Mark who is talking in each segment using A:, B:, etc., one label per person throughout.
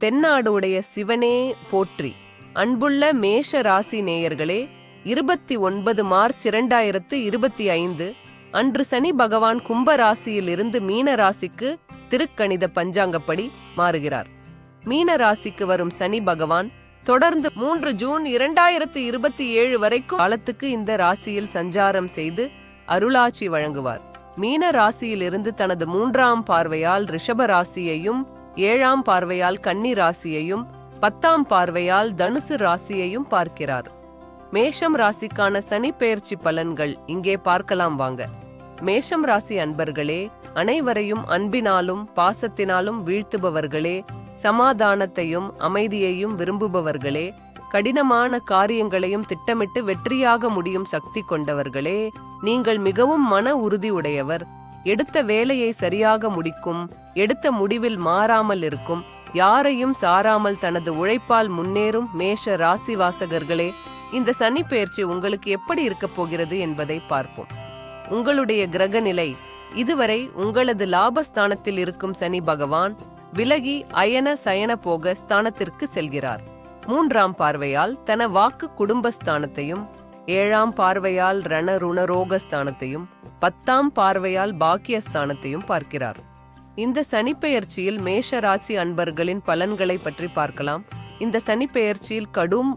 A: தென்னாடுடைய சிவனே போற்றி. அன்புள்ள மேஷ ராசி நேயர்களே இருபத்தி ஒன்பது மார்ச் இரண்டாயிரத்து இருபத்தி ஐந்து அன்று சனி பகவான் கும்ப ராசியிலிருந்து மீன ராசிக்கு திருக்கணித பஞ்சாங்கப்படி மாறுகிறார். மீன ராசிக்கு வரும் சனி பகவான் தொடர்ந்து மூன்று ஜூன் இரண்டாயிரத்து இருபத்தி ஏழு வரைக்கும் காலத்துக்கு இந்த ராசியில் சஞ்சாரம் செய்து அருளாட்சி வழங்குவார். மீன ராசியிலிருந்து தனது மூன்றாம் பார்வையால் ரிஷப ராசியையும் ஏழாம் பார்வையால் கன்னி ராசியையும் பத்தாம் பார்வையால் தனுசு ராசியையும் பார்க்கிறார். மேஷம் ராசிக்கான சனி பெயர்ச்சி பலன்கள் இங்கே பார்க்கலாம் வாங்க. மேஷம் ராசி அன்பர்களே அனைவரையும் அன்பினாலும் பாசத்தினாலும் வீழ்த்துபவர்களே சமாதானத்தையும் அமைதியையும் விரும்புபவர்களே கடினமான காரியங்களையும் திட்டமிட்டு வெற்றியாக முடியும் சக்தி கொண்டவர்களே நீங்கள் மிகவும் மன உறுதி உடையவர். எடுத்த வேலையை சரியாக முடிக்கும் எடுத்த முடிவில் மாறாமல் இருக்கும் யாரையும் சாராமல் தனது உழைப்பால் முன்னேறும் மேஷ ராசி வாசகர்களே இந்த சனி பெயர்ச்சி உங்களுக்கு எப்படி இருக்கப் போகிறது என்பதை பார்ப்போம். உங்களுடைய கிரக நிலை இதுவரை உங்களது லாபஸ்தானத்தில் இருக்கும் சனி பகவான் விலகி அயன சயன போக ஸ்தானத்திற்கு செல்கிறார். மூன்றாம் பார்வையால் தன வாக்கு குடும்பஸ்தானத்தையும் ஏழாம் பார்வையால் ரண ருணரோக ஸ்தானத்தையும் பத்தாம் பார்வையால் பாக்கியஸ்தானத்தையும் பார்க்கிறார். இந்த சனிப்பெயர்ச்சியில் மேஷ ராசி அன்பர்களின் பலன்களை பற்றி பார்க்கலாம். இந்த சனிப்பெயர்ச்சியில் கடும்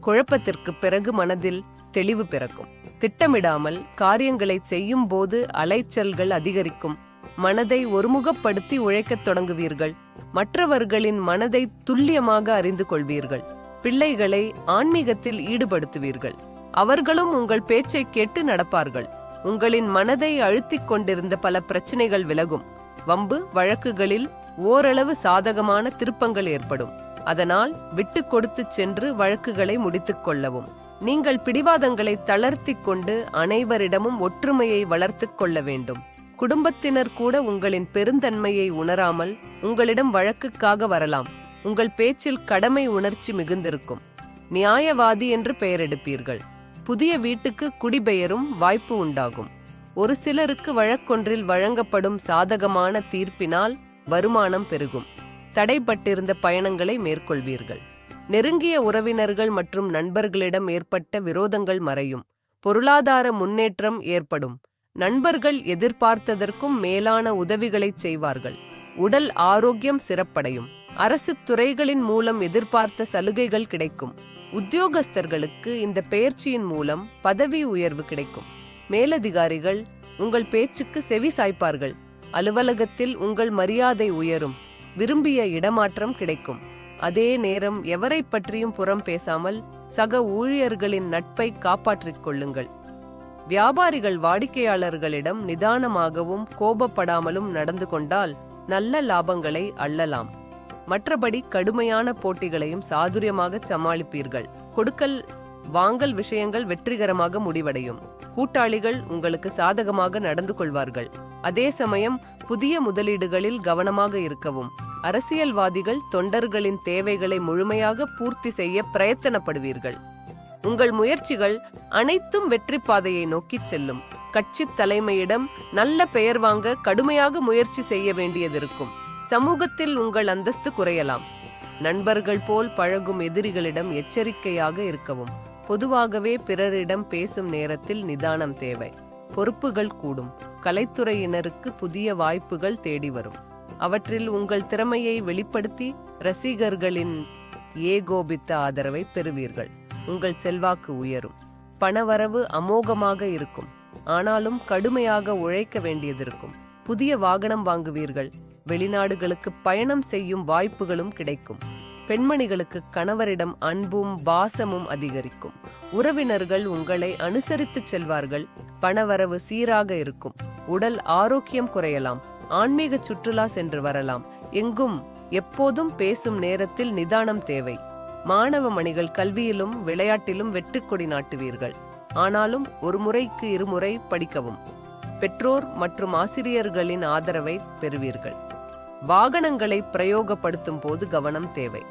A: குழப்பத்திற்கு பிறகு மனதில் தெளிவு பிறக்கும். திட்டமிடாமல் காரியங்களை செய்யும் போது அலைச்சல்கள் அதிகரிக்கும். மனதை ஒருமுகப்படுத்தி உழைக்கத் தொடங்குவீர்கள். மற்றவர்களின் மனதை துல்லியமாக அறிந்து கொள்வீர்கள். பிள்ளைகளை ஆன்மீகத்தில் ஈடுபடுத்துவீர்கள். அவர்களும் உங்கள் பேச்சை கேட்டு நடப்பார்கள். உங்களின் மனதை அழுத்திக் கொண்டிருந்த பல பிரச்சனைகள் விலகும். வம்பு வழக்குகளில் ஓரளவு சாதகமான திருப்பங்கள் ஏற்படும். அதனால் விட்டு கொடுத்து சென்று வழக்குகளை முடித்துக் கொள்ளவும். நீங்கள் பிடிவாதங்களை தளர்த்திக் கொண்டு அனைவரிடமும் ஒற்றுமையை வளர்த்துக் கொள்ள வேண்டும். குடும்பத்தினர் கூட உங்களின் பெருந்தன்மையை உணராமல் உங்களிடம் வழக்குக்காக வரலாம். உங்கள் பேச்சில் கடமை உணர்ச்சி மிகுந்திருக்கும். நியாயவாதி என்று பெயரெடுப்பீர்கள். புதிய வீட்டுக்கு குடிபெயரும் வாய்ப்பு உண்டாகும். ஒரு சிலருக்கு வழக்கொன்றில் வழங்கப்படும் சாதகமான தீர்ப்பினால் வருமானம் பெருகும். தடைப்பட்டிருந்த பயணங்களை மேற்கொள்வீர்கள். நெருங்கிய உறவினர்கள் மற்றும் நண்பர்களிடம் ஏற்பட்ட விரோதங்கள் மறையும். பொருளாதார முன்னேற்றம் ஏற்படும். நண்பர்கள் எதிர்பார்த்ததற்கும் மேலான உதவிகளை செய்வார்கள். உடல் ஆரோக்கியம் சிறப்படையும். அரசு துறைகளின் மூலம் எதிர்பார்த்த சலுகைகள் கிடைக்கும். உத்தியோகஸ்தர்களுக்கு இந்த பயிற்சியின் மூலம் பதவி உயர்வு கிடைக்கும். மேலதிகாரிகள் உங்கள் பேச்சுக்கு செவி சாய்ப்பார்கள். அலுவலகத்தில் உங்கள் மரியாதை உயரும். விரும்பிய இடமாற்றம் கிடைக்கும். அதே நேரம் எவரை பற்றியும் புறம் பேசாமல் சக ஊழியர்களின் நட்பை காப்பாற்றிக் கொள்ளுங்கள். வியாபாரிகள் வாடிக்கையாளர்களிடம் நிதானமாகவும் கோபப்படாமலும் நடந்து கொண்டால் நல்ல லாபங்களை அள்ளலாம். மற்றபடி கடுமையான போட்டிகளையும் சாதுரியமாக சமாளிப்பீர்கள். கொடுக்கல் வாங்கல் விஷயங்கள் வெற்றிகரமாக முடிவடையும். கூட்டாளிகள் உங்களுக்கு சாதகமாக நடந்து கொள்வார்கள். அதே சமயம் புதிய முதலீடுகளில் கவனமாக இருக்கவும். அரசியல்வாதிகள் தொண்டர்களின் தேவைகளை முழுமையாக பூர்த்தி செய்ய பிரயத்தனப்படுவீர்கள். உங்கள் முயற்சிகள் அனைத்தும் வெற்றி பாதையை நோக்கிச் செல்லும். கட்சி தலைமையிடம் நல்ல பெயர் வாங்க கடுமையாக முயற்சி செய்ய வேண்டியதிருக்கும் சமூகத்தில் உங்கள் அந்தஸ்து குறையலாம். நண்பர்கள் போல் பழகும் எதிரிகளிடம் எச்சரிக்கையாக இருக்கவும். பொதுவாகவே பிறரிடம் பேசும் நேரத்தில் நிதானம் தேவை. பொறுப்புகள் கூடும். கலைத்துறையினருக்கு புதிய வாய்ப்புகள் தேடி வரும். அவற்றில் உங்கள் திறமையை வெளிப்படுத்தி ரசிகர்களின் ஏகோபித்த ஆதரவை பெறுவீர்கள். உங்கள் செல்வாக்கு உயரும். பணவரவு அமோகமாக இருக்கும். ஆனாலும் கடுமையாக உழைக்க வேண்டியதிருக்கும். புதிய வாகனம் வாங்குவீர்கள். வெளிநாடுகளுக்கு பயணம் செய்யும் வாய்ப்புகளும் கிடைக்கும். பெண்மணிகளுக்கு கணவரிடம் அன்பும் பாசமும் அதிகரிக்கும். உறவினர்கள் உங்களை அனுசரித்து செல்வார்கள். பணவரவு சீராக இருக்கும். உடல் ஆரோக்கியம் குறையலாம். ஆன்மீக சுற்றுலா சென்று வரலாம். எங்கும் எப்போதும் பேசும் நேரத்தில் நிதானம் தேவை. மாணவ மணிகள் கல்வியிலும் விளையாட்டிலும் வெற்றி கொடி நாட்டுவீர்கள். ஆனாலும் ஒரு முறைக்கு இருமுறை படிக்கவும். பெற்றோர் மற்றும் ஆசிரியர்களின் ஆதரவை பெறுவீர்கள். வாகனங்களை பிரயோகப்படுத்தும் போது கவனம் தேவை.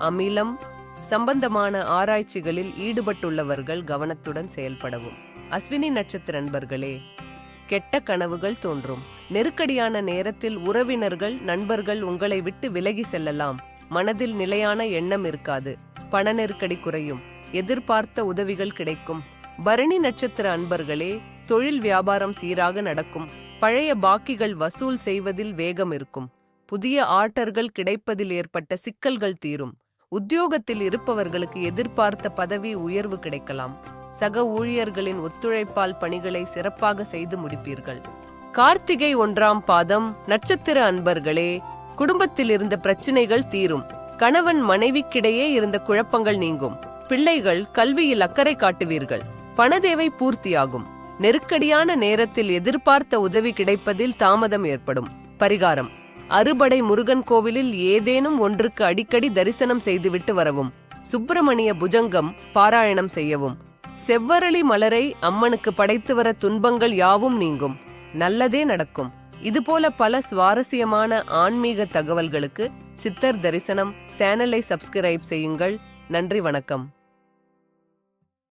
A: அமிலம் சம்பந்தமான ஆராய்ச்சிகளில் ஈடுபட்டுள்ளவர்கள் கவனத்துடன் செயல்படவும். அஸ்வினி நட்சத்திர நண்பர்களே கெட்ட கனவுகள் தோன்றும். நெருக்கடியான நேரத்தில் உறவினர்கள் நண்பர்கள் உங்களை விட்டு விலகி செல்லலாம். மனதில் நிலையான எண்ணம் இருக்காது. பண நெருக்கடி குறையும். எதிர்பார்த்த உதவிகள் கிடைக்கும். பரணி நட்சத்திர அன்பர்களே தொழில் வியாபாரம் சீராக நடக்கும். பழைய பாக்கிகள் வசூல் செய்வதில் வேகம் இருக்கும். புதிய ஆர்டர்கள் கிடைப்பதில் ஏற்பட்ட சிக்கல்கள் தீரும். உத்தியோகத்தில் இருப்பவர்களுக்கு எதிர்பார்த்த பதவி உயர்வு கிடைக்கலாம். சக ஊழியர்களின் ஒத்துழைப்பால் பணிகளை சிறப்பாக செய்து முடிப்பீர்கள். கார்த்திகை ஒன்றாம் பாதம். நட்சத்திர அன்பர்களே குடும்பத்தில் இருந்த பிரச்சனைகள் தீரும். கணவன் மனைவிக்கிடையே இருந்த குழப்பங்கள் நீங்கும். பிள்ளைகள் கல்வியில் அக்கறை காட்டுவீர்கள். பணதேவை பூர்த்தியாகும். நெருக்கடியான நேரத்தில் எதிர்பார்த்த உதவி கிடைப்பதில் தாமதம் ஏற்படும். பரிகாரம். அறுபடை முருகன் கோவிலில் ஏதேனும் ஒன்றுக்கு அடிக்கடி தரிசனம் செய்துவிட்டு வரவும். சுப்பிரமணிய புஜங்கம் பாராயணம் செய்யவும். செவ்வரளி மலரை அம்மனுக்கு படைத்து வர துன்பங்கள் யாவும் நீங்கும். நல்லதே நடக்கும். இதுபோல பல சுவாரஸ்யமான ஆன்மீக தகவல்களுக்கு சித்தர் தரிசனம் சேனலை சப்ஸ்கிரைப் செய்யுங்கள். நன்றி வணக்கம்.